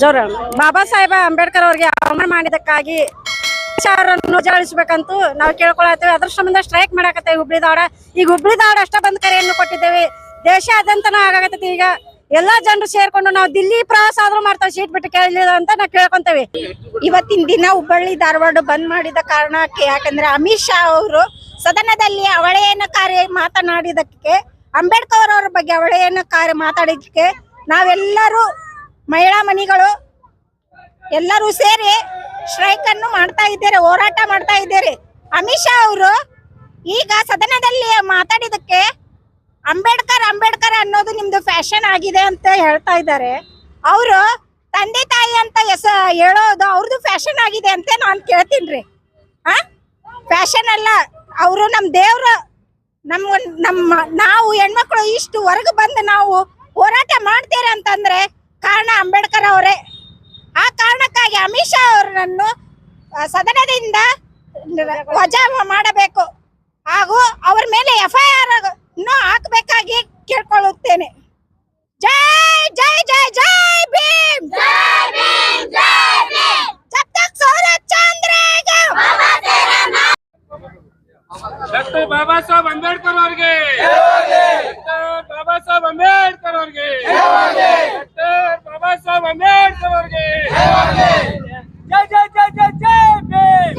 ಜೋರ. ಬಾಬಾ ಸಾಹೇಬ ಅಂಬೇಡ್ಕರ್ ಅವ್ರಿಗೆ ಅವಮಾನ ಮಾಡಿದಕ್ಕಾಗಿ ಅವರನ್ನು ಜಾಳಿಸ್ಬೇಕಂತೂ ನಾವು ಕೇಳ್ಕೊಳತ್ತೇವೆ. ಅದ್ರ ಸಂಬಂಧ ಸ್ಟ್ರೈಕ್ ಮಾಡಾಕತ್ತೇವೆ ಹುಬ್ಳಿ ದಾವಡ ಈಗ ಹುಬ್ಳಿ ದಾವಡ ಅಷ್ಟ ಬಂದ್ ಕರೆಯನ್ನು ಕೊಟ್ಟಿದ್ದೇವೆ. ದೇಶಾದ್ಯಂತನೂ ಆಗಾಕತ್ತೈತಿ ಈಗ ಎಲ್ಲಾ ಜನರು ಸೇರ್ಕೊಂಡು ನಾವು ದಿಲ್ಲಿ ಪ್ರವಾಸ ಆದ್ರೂ ಮಾಡ್ತಾವ್. ಸೀಟ್ ಬಿಟ್ಟು ಕೇಳಿಲ್ಲ ಅಂತ ನಾವು ಕೇಳ್ಕೊಂತೇವೆ. ಇವತ್ತಿನ ದಿನ ಹುಬ್ಬಳ್ಳಿ ಧಾರವಾಡ ಬಂದ್ ಮಾಡಿದ ಕಾರಣಕ್ಕೆ ಯಾಕಂದ್ರೆ ಅಮಿತ್ ಶಾ ಅವರು ಸದನದಲ್ಲಿ ಅವಳೇನಕಾರಿ ಮಾತನಾಡಿದಕ್ಕೆ ಅಂಬೇಡ್ಕರ್ ಅವರ ಬಗ್ಗೆ ಅವಳೇನಕಾರಿ ಮಾತಾಡಿದಕ್ಕೆ ನಾವೆಲ್ಲರೂ ಮಹಿಳಾ ಮನಿಗಳು ಎಲ್ಲರೂ ಸೇರಿ ಸ್ಟ್ರೈಕ್ ಅನ್ನು ಮಾಡ್ತಾ ಇದ್ದಾರೆ, ಹೋರಾಟ ಮಾಡ್ತಾ ಇದ್ದಾರೆ. ಅಮಿತ್ ಶಾ ಅವರು ಈಗ ಸದನದಲ್ಲಿ ಮಾತಾಡಿದಕ್ಕೆ ಅಂಬೇಡ್ಕರ್ ಅಂಬೇಡ್ಕರ್ ಅನ್ನೋದು ನಿಮ್ದು ಫ್ಯಾಷನ್ ಆಗಿದೆ ಅಂತ ಹೇಳ್ತಾ ಇದ್ದಾರೆ. ಅವರು ತಂದೆ ತಾಯಿ ಅಂತ ಹೆಸ ಹೇಳೋದು ಅವ್ರದ್ದು ಫ್ಯಾಷನ್ ಆಗಿದೆ ಅಂತ ನಾನು ಕೇಳ್ತೀನಿ ರೀ ಹಾ ಫ್ಯಾಷನ್ ಅಲ್ಲ, ಅವರು ನಮ್ಮ ದೇವರು ನಮ್ಮ ನಮ್ಮ ನಾವು ಹೆಣ್ಮಕ್ಳು ಇಷ್ಟು ಹೊರಗೆ ಬಂದು ನಾವು ಹೋರಾಟ ಮಾಡ್ತೇವೆ ಅಂತಂದ್ರೆ ಕಾರಣ ಅಂಬೇಡ್ಕರ್ ಅವರೇ. ಆ ಕಾರಣಕ್ಕಾಗಿ ಅಮಿತ್ ಶಾ ಅವರನ್ನು ಸದನದಿಂದ ವಜಾ ಮಾಡಬೇಕು. ಹಾಗೂ ಅವರ ಮೇಲೆ ಎಫ್ಐಆರ್ ಹಾಕಬೇಕಾಗಿ ಕೇಳ್ಕೊಳ್ಳುತ್ತೇನೆ. ಜೈ ಜೈ ಜೈ ಜೈ ಭೀಮ್! ಬಾಬಾ ಸಾಹೇಬ್ ಅಂಬೇಡ್ಕರ್ ಅವರಿಗೆ. ಬಾಬಾ ಸಾಹೇಬ್ ಅಂಬೇಡ್ಕರ್ ಅವ್ರಿಗೆ. ಡಾಕ್ಟರ್ ಬಾಬಾ ಸಾಹೇಬ್ ಅಂಬೇಡ್ಕರ್ ಅವ್ರಿಗೆ ಜೈ ಜೈ ಜೈ ಜೈ ಜೈ ಭೀಮ್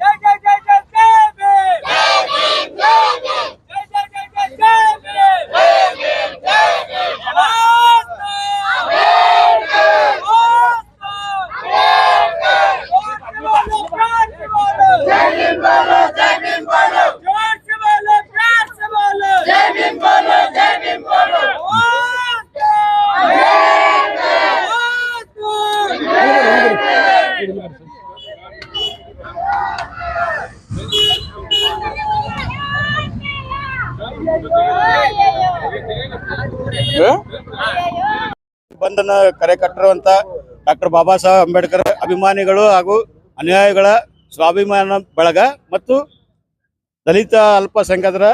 ಜೈ ಜೈ ಜೈ ಜೈ ಜೈ ಭೀಮ್ ಜೈ ಜೈ ಜೈ ಜೈ ಜೈ ಭೀಮ್ ಬಂಧನ ಕರೆ ಕಟ್ಟಿರುವಂತ ಡಾಕ್ಟರ್ ಬಾಬಾ ಸಾಹೇಬ್ ಅಂಬೇಡ್ಕರ್ ಅಭಿಮಾನಿಗಳು ಹಾಗೂ ಅನುಯಾಯಿಗಳ ಸ್ವಾಭಿಮಾನ ಬಳಗ ಮತ್ತು ದಲಿತ ಅಲ್ಪಸಂಖ್ಯಾತರ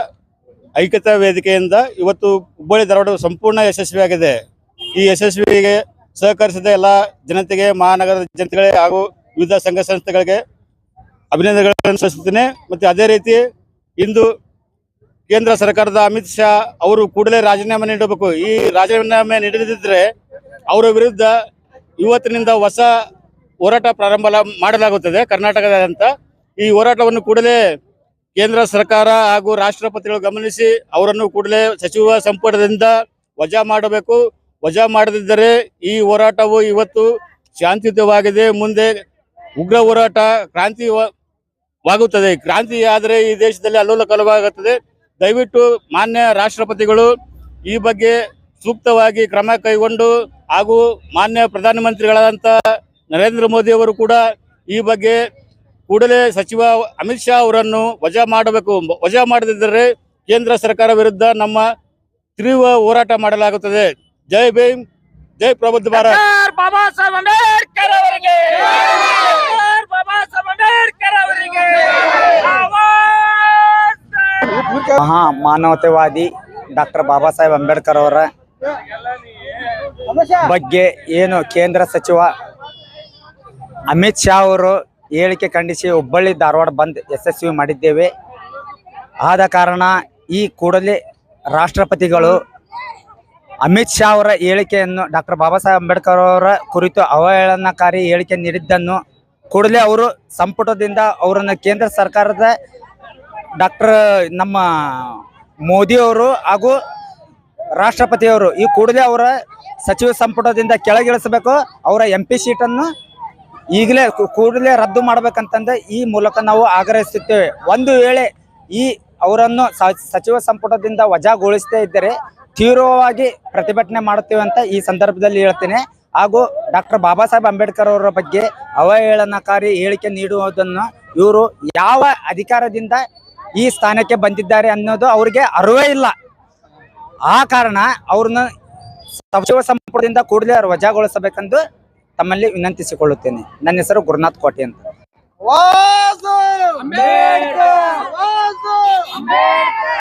ಐಕ್ಯತಾ ವೇದಿಕೆಯಿಂದ ಇವತ್ತು ಹುಬ್ಬಳ್ಳಿ ಧಾರವಾಡ ಸಂಪೂರ್ಣ ಯಶಸ್ವಿಯಾಗಿದೆ. ಈ ಯಶಸ್ವಿಗೆ ಸಹಕರಿಸಿದ ಎಲ್ಲ ಜನತೆಗೆ, ಮಹಾನಗರದ ಜನತೆಗಳಿಗೆ ಹಾಗೂ ವಿವಿಧ ಸಂಘ ಸಂಸ್ಥೆಗಳಿಗೆ ಅಭಿನಂದನೆಗಳನ್ನು ಸಲ್ಲಿಸುತ್ತೇನೆ. ಮತ್ತು ಅದೇ ರೀತಿ ಇಂದು ಕೇಂದ್ರ ಸರ್ಕಾರದ ಅಮಿತ್ ಶಾ ಅವರು ಕೂಡಲೇ ರಾಜೀನಾಮೆ ನೀಡಬೇಕು. ಈ ರಾಜೀನಾಮೆ ನೀಡದಿದ್ದರೆ ಅವರ ವಿರುದ್ಧ ಇವತ್ತಿನಿಂದ ಹೊಸ ಹೋರಾಟ ಪ್ರಾರಂಭ ಮಾಡಲಾಗುತ್ತದೆ ಕರ್ನಾಟಕದಾದ್ಯಂತ. ಈ ಹೋರಾಟವನ್ನು ಕೂಡಲೇ ಕೇಂದ್ರ ಸರ್ಕಾರ ಹಾಗೂ ರಾಷ್ಟ್ರಪತಿಗಳು ಗಮನಿಸಿ ಅವರನ್ನು ಕೂಡಲೇ ಸಚಿವ ಸಂಪುಟದಿಂದ ವಜಾ ಮಾಡಬೇಕು. ವಜಾ ಮಾಡದಿದ್ದರೆ ಈ ಹೋರಾಟವು ಇವತ್ತು ಶಾಂತಿಯುತವಾಗಿದೆ. ಮುಂದೆ ಉಗ್ರ ಹೋರಾಟ ಕ್ರಾಂತಿ ವಾಗುತ್ತದೆ. ಕ್ರಾಂತಿ ಆದರೆ ಈ ದೇಶದಲ್ಲಿ ಅಲ್ಲೋಲ ಕಲವಾಗುತ್ತದೆ ದಯವಿಟ್ಟು ಮಾನ್ಯ ರಾಷ್ಟ್ರಪತಿಗಳು ಈ ಬಗ್ಗೆ ಸೂಕ್ತವಾಗಿ ಕ್ರಮ ಕೈಗೊಂಡು ಹಾಗೂ ಮಾನ್ಯ ಪ್ರಧಾನಮಂತ್ರಿಗಳಾದಂಥ ನರೇಂದ್ರ ಮೋದಿ ಅವರು ಕೂಡ ಈ ಬಗ್ಗೆ ಕೂಡಲೇ ಸಚಿವ ಅಮಿತ್ ಶಾ ಅವರನ್ನು ವಜಾ ಮಾಡಬೇಕು. ವಜಾ ಮಾಡದಿದ್ದರೆ ಕೇಂದ್ರ ಸರ್ಕಾರ ವಿರುದ್ಧ ನಮ್ಮ ತೀವ್ರ ಹೋರಾಟ ಮಾಡಲಾಗುತ್ತದೆ. ಜೈ ಭೀಮ್, ಜೈ ಪ್ರಬುದ್ಧ ಭಾರತ್. ಅಂಬೇಡ್ಕರ್ ಅವರಿಗೆ. ಬಾಬಾ ಸಾಹೇಬ್ ಅಂಬೇಡ್ಕರ್ ಅವರಿಗೆ. ಮಹಾ ಮಾನವತೆವಾದಿ ಡಾಕ್ಟರ್ ಬಾಬಾ ಸಾಹೇಬ್ ಅಂಬೇಡ್ಕರ್ ಅವರ ಬಗ್ಗೆ ಏನು ಕೇಂದ್ರ ಸಚಿವ ಅಮಿತ್ ಶಾ ಅವರು ಹೇಳಿಕೆ ಖಂಡಿಸಿ ಹುಬ್ಬಳ್ಳಿ ಧಾರವಾಡ ಬಂದ್ ಯಶಸ್ವಿ ಮಾಡಿದ್ದೇವೆ. ಆದ ಕಾರಣ ಈ ಕೂಡಲೇ ರಾಷ್ಟ್ರಪತಿಗಳು ಅಮಿತ್ ಶಾ ಅವರ ಹೇಳಿಕೆಯನ್ನು ಡಾಕ್ಟರ್ ಬಾಬಾ ಸಾಹೇಬ್ ಅಂಬೇಡ್ಕರ್ ಅವರ ಕುರಿತು ಅವಹೇಳನಕಾರಿ ಹೇಳಿಕೆ ನೀಡಿದ್ದನ್ನು ಕೂಡಲೇ ಅವರು ಸಂಪುಟದಿಂದ ಅವರನ್ನು ಕೇಂದ್ರ ಸರ್ಕಾರದ ಡಾಕ್ಟರ್ ನಮ್ಮ ಮೋದಿಯವರು ಹಾಗೂ ರಾಷ್ಟ್ರಪತಿಯವರು ಈ ಕೂಡಲೇ ಅವರ ಸಚಿವ ಸಂಪುಟದಿಂದ ಕೆಳಗಿಳಿಸಬೇಕು. ಅವರ ಎಂ ಪಿ ಸೀಟನ್ನು ಈಗಲೇ ಕೂಡಲೇ ರದ್ದು ಮಾಡಬೇಕಂತಂದು ಈ ಮೂಲಕ ನಾವು ಆಗ್ರಹಿಸುತ್ತೇವೆ. ಒಂದು ವೇಳೆ ಈ ಅವರನ್ನು ಸಚಿವ ಸಂಪುಟದಿಂದ ವಜಾಗೊಳಿಸದೇ ಇದ್ದರೆ ತೀವ್ರವಾಗಿ ಪ್ರತಿಭಟನೆ ಮಾಡುತ್ತೇವೆ ಅಂತ ಈ ಸಂದರ್ಭದಲ್ಲಿ ಹೇಳ್ತೇನೆ. ಹಾಗೂ ಡಾಕ್ಟರ್ ಬಾಬಾ ಸಾಹೇಬ್ ಅಂಬೇಡ್ಕರ್ ಅವರ ಬಗ್ಗೆ ಅವಹೇಳನಕಾರಿ ಹೇಳಿಕೆ ನೀಡುವುದನ್ನು ಇವರು ಯಾವ ಅಧಿಕಾರದಿಂದ ಈ ಸ್ಥಾನಕ್ಕೆ ಬಂದಿದ್ದಾರೆ ಅನ್ನೋದು ಅವ್ರಿಗೆ ಅರಿವೇ ಇಲ್ಲ. ಆ ಕಾರಣ ಅವ್ರನ್ನ ಸಚಿವ ಸಂಪುಟದಿಂದ ಕೂಡಲೇ ಅವ್ರು ವಜಾಗೊಳಿಸಬೇಕೆಂದು ತಮ್ಮಲ್ಲಿ ವಿನಂತಿಸಿಕೊಳ್ಳುತ್ತೇನೆ. ನನ್ನ ಹೆಸರು ಗುರುನಾಥ್ ಕೋಟೆ ಅಂತ. ಅಂಬೇಡ್ಕರ್!